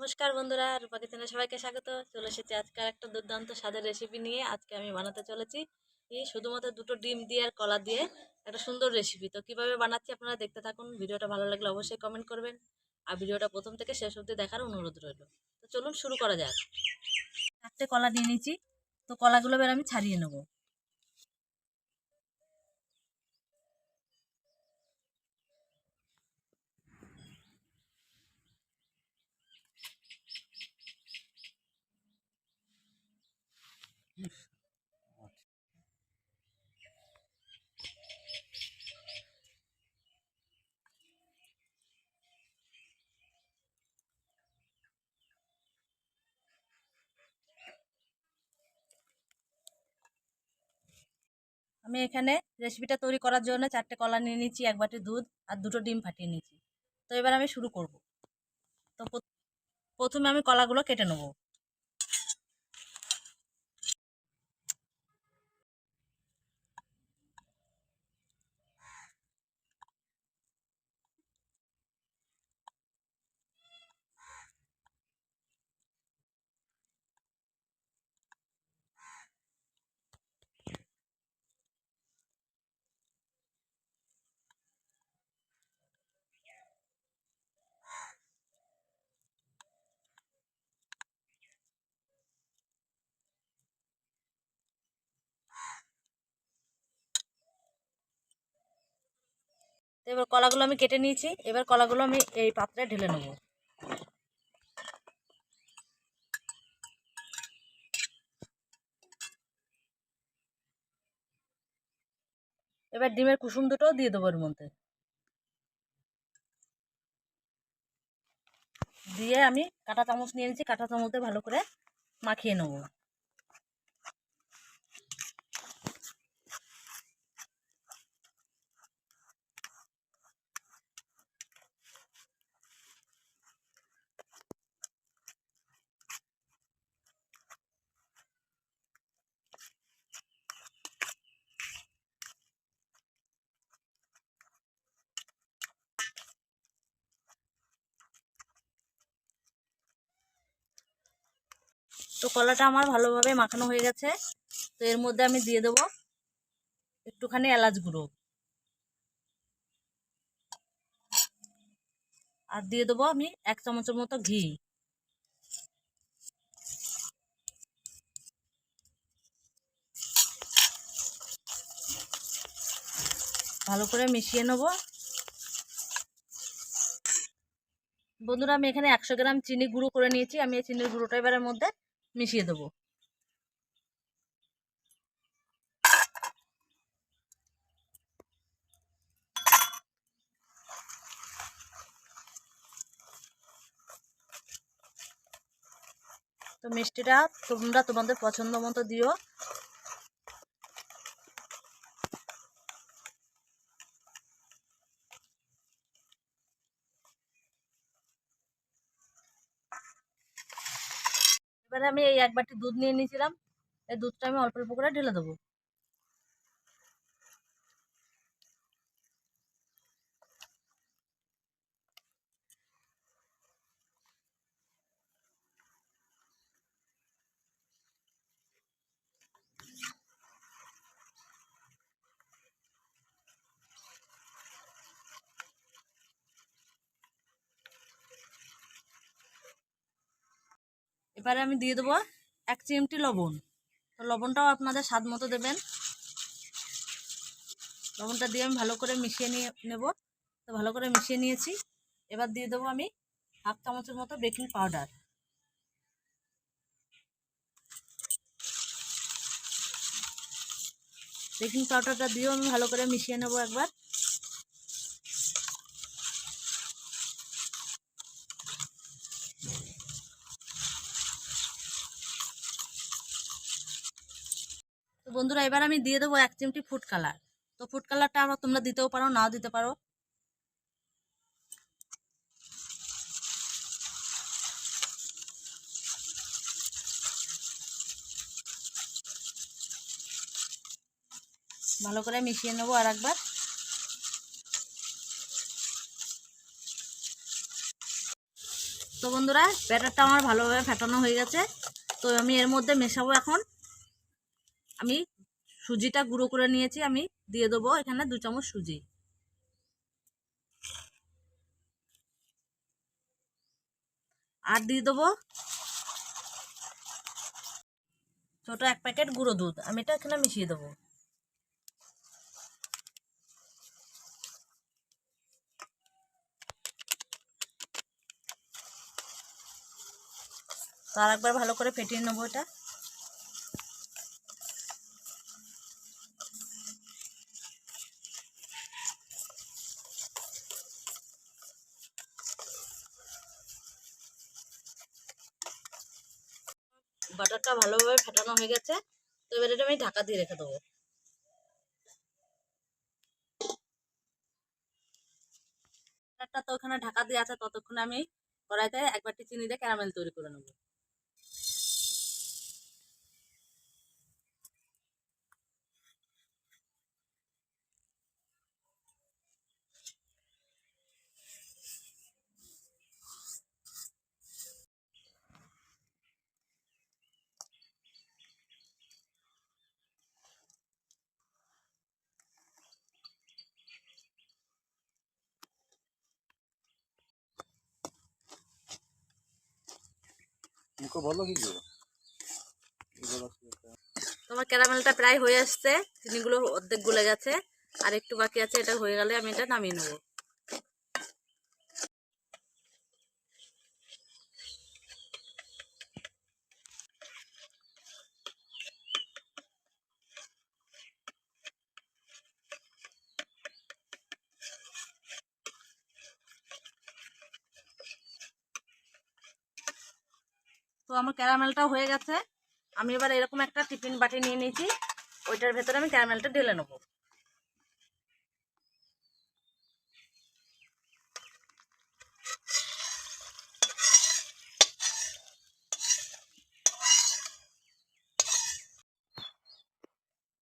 নমস্কার বন্ধুরা রূপা কিচেনে সবাইকে স্বাগত। চলে এসেছি আজকের একটা দুর্দান্ত স্বাদের রেসিপি নিয়ে। আজকে আমি বানাতে চলেছি এই শুধুমাত্র দুটো ডিম দিয়ে আর কলা দিয়ে একটা সুন্দর রেসিপি তো কীভাবে বানাচ্ছি আপনারা দেখতে থাকুন। ভিডিওটা ভালো লাগলে অবশ্যই কমেন্ট করবেন। আর ভিডিওটা প্রথম থেকে শেষ অবধি দেখার অনুরোধ রইল। তো চলুন শুরু করা যাক। চারটে কলা নিয়ে নিয়েছি। তো কলাগুলো এবার আমি ছাড়িয়ে নেব। আমি এখানে রেসিপিটা তৈরি করার জন্য চারটে কলা নিয়ে নিয়েছি, এক বাটি দুধ আর দুটো ডিম ফাটিয়ে নিয়েছি। তো এবার আমি শুরু করব। তো প্রথমে আমি কলাগুলো কেটে নেব। এবার কলাগুলো আমি কেটে নিয়েছি। এবার কলাগুলো আমি এই পাত্রে ঢেলে নেব। এবার ডিমের কুসুম দুটোও দিয়ে দেবো এর মধ্যে। দিয়ে আমি কাঁটা চামচ নিয়ে নিয়েছি, কাঁটা চামচে ভালো করে মাখিয়ে নেব। তো কলাটা আমার ভালোভাবে মাখানো হয়ে গেছে। তো এর মধ্যে আমি দিয়ে দেবো একটুখানি এলাচ গুঁড়ো। আর দিয়ে দেবো আমি এক চামচের মতো ঘি। ভালো করে মিশিয়ে নেব। বন্ধুরা, আমি এখানে একশো গ্রাম চিনি গুঁড়ো করে নিয়েছি। আমি এই চিনির গুঁড়োটা এবারের মধ্যে মিশিয়ে দেবো। তো মিষ্টিটা তোমরা তোমাদের পছন্দ মতো দিও। আমি এই এক বাটি দুধ নিয়ে নিয়েছিলাম। এই দুধটা আমি অল্প অল্প করে ঢেলে দেবো। এবারে আমি দিয়ে দেবো এক চিমটি লবণ। তো লবণটাও আপনাদের স্বাদ মতো দেবেন। লবণটা দিয়ে আমি ভালো করে মিশিয়ে নিয়ে নেব। তো ভালো করে মিশিয়ে নিয়েছি। এবার দিয়ে দেবো আমি হাফ চামচের মতো বেকিং পাউডার। বেকিং পাউডারটা দিয়েও আমি ভালো করে মিশিয়ে নেব একবার তো বন্ধুরা এবার আমি দিয়ে দেবো এক চিমটি ফুড কালার তো ফুড কালারটা আবার তোমরা দিতেও পারো, নাও দিতে পারো। ভালো করে মিশিয়ে নেব আর একবার। তো বন্ধুরা, ব্যাটারটা আমার ভালোভাবে ফেটানো হয়ে গেছে। তো আমি এর মধ্যে মেশাবো এখন। আমি সুজিটা গুঁড়ো করে নিয়েছি, আমি দিয়ে দেবো এখানে দু চামচ সুজি। আর দিয়ে দেবো ছোট এক প্যাকেট গুঁড়ো দুধ, আমি এটা এখানে মিশিয়ে দেবো। তো আর একবার ভালো করে ফেটিয়ে নেব এটা। বাটারটা ভালোভাবে ফেটানো হয়ে গেছে, তো এবার এটা আমি ঢাকা দিয়ে রেখে দেবো। বাটারটা তো ওখানে ঢাকা দিয়ে আছে, ততক্ষণে আমি কড়াইতে একবারটি চিনি দিয়ে ক্যারামেল তৈরি করে নেব। তোমার ক্যারামেলটা প্রায় হয়ে আসছে, চিনিগুলো অর্ধেক গুলে গেছে, আর একটু বাকি আছে, এটা হয়ে গেলে আমি এটা নামিয়ে নেব। তো আমার ক্যারামেলটাও হয়ে গেছে। আমি এবার এরকম একটা টিফিন বাটি নিয়ে নিয়েছি। ওইটার ভেতরে আমি ক্যারামেলটা ঢেলে নেব।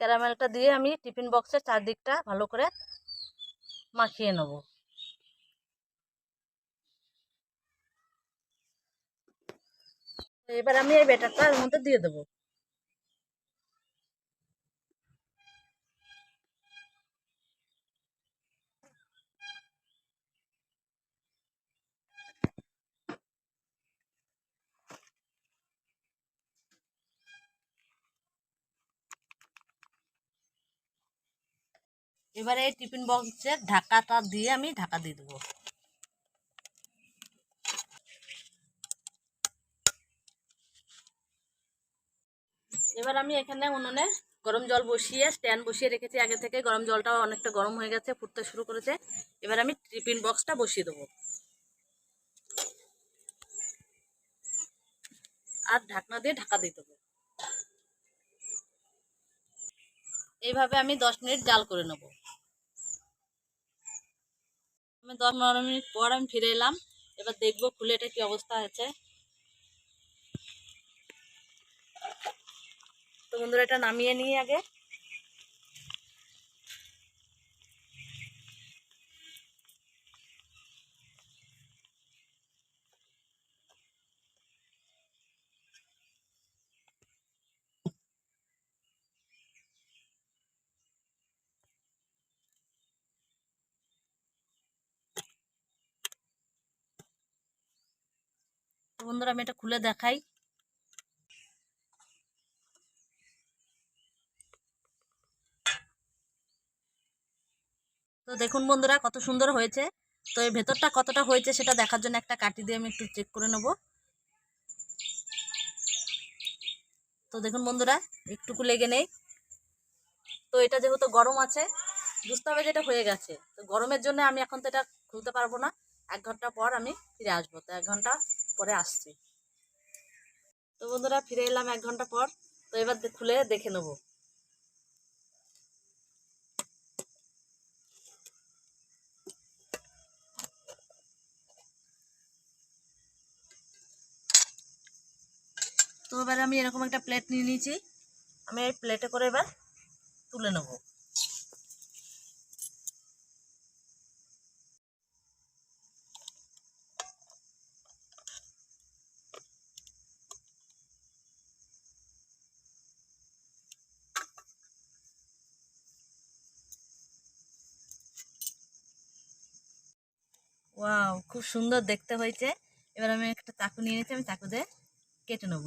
ক্যারামেলটা দিয়ে আমি টিফিন বক্সের চারদিকটা ভালো করে মাখিয়ে নেব। এবার আমি এই ব্যাটারটা এর মধ্যে দিয়ে দেবো। এবারে এই টিফিন বক্সের ঢাকাটা দিয়ে আমি ঢাকা দিয়ে দেবো। এবার আমি এখানে উনুনে গরম জল বসিয়ে স্ট্যান্ড বসিয়ে রেখেছি। আগে থেকে গরম জলটাও অনেকটা গরম হয়ে গেছে, ফুটতে শুরু করেছে। এবার আমি টিফিন বক্সটা বসিয়ে দেবো। আর ঢাকনা দিয়ে ঢাকা দিয়ে দেবো। এইভাবে আমি দশ মিনিট জাল করে নেব। আমি দশ পনেরো মিনিট পর আমি ফিরে এলাম। এবার দেখব খুলে এটা কি অবস্থা আছে তো বন্ধুরা এটা নামিয়ে নিই আগে। বন্ধুরা আমি এটা খুলে দেখাই। তো দেখুন বন্ধুরা, কত সুন্দর হয়েছে। তো এই ভেতরটা কতটা হয়েছে সেটা দেখার জন্য একটা কাটি দিয়ে আমি একটু চেক করে নেব। তো দেখুন বন্ধুরা, একটুকু লেগে নেই। তো এটা যেহেতু গরম আছে, বুঝতে হবে যে এটা হয়ে গেছে। তো গরমের জন্য আমি এখন তো এটা খুলতে পারব না। এক ঘণ্টা পর আমি ফিরে আসব। তো এক ঘণ্টা পরে আসছি। তো বন্ধুরা, ফিরে এলাম এক ঘণ্টা পর। তো এবার খুলে দেখে নেব। এবার আমি এরকম একটা প্লেট নিয়ে নিয়েছি। আমি এই প্লেটে করে এবার তুলে নেব। খুব সুন্দর দেখতে হয়েছে। এবার আমি একটা চাকু নিয়ে নিয়েছি, আমি চাকু দিয়ে কেটে নেব।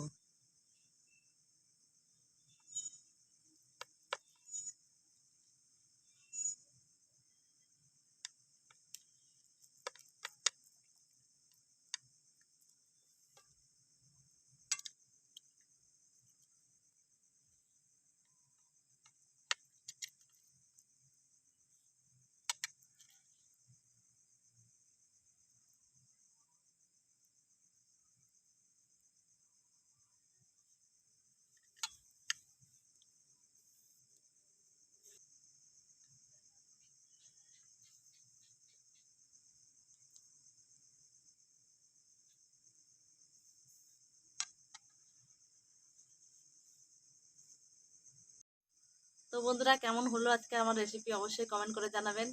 তো বন্ধুরা, কেমন হলো আজকে আমার রেসিপি অবশ্যই কমেন্ট করে জানাবেন।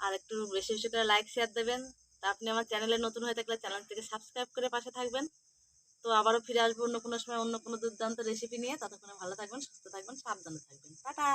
আর একটু বেশি বেশি করে লাইক শেয়ার দেবেন। তা আপনি আমার চ্যানেলে নতুন হয়ে থাকলে চ্যানেলটিকে সাবস্ক্রাইব করে পাশে থাকবেন। তো আবারও ফিরে আসব অন্য কোনো সময় অন্য কোনো দুর্দান্ত রেসিপি নিয়ে। ততক্ষণে ভালো থাকবেন, সুস্থ থাকবেন, সাবধানে থাকবেন। টাটা!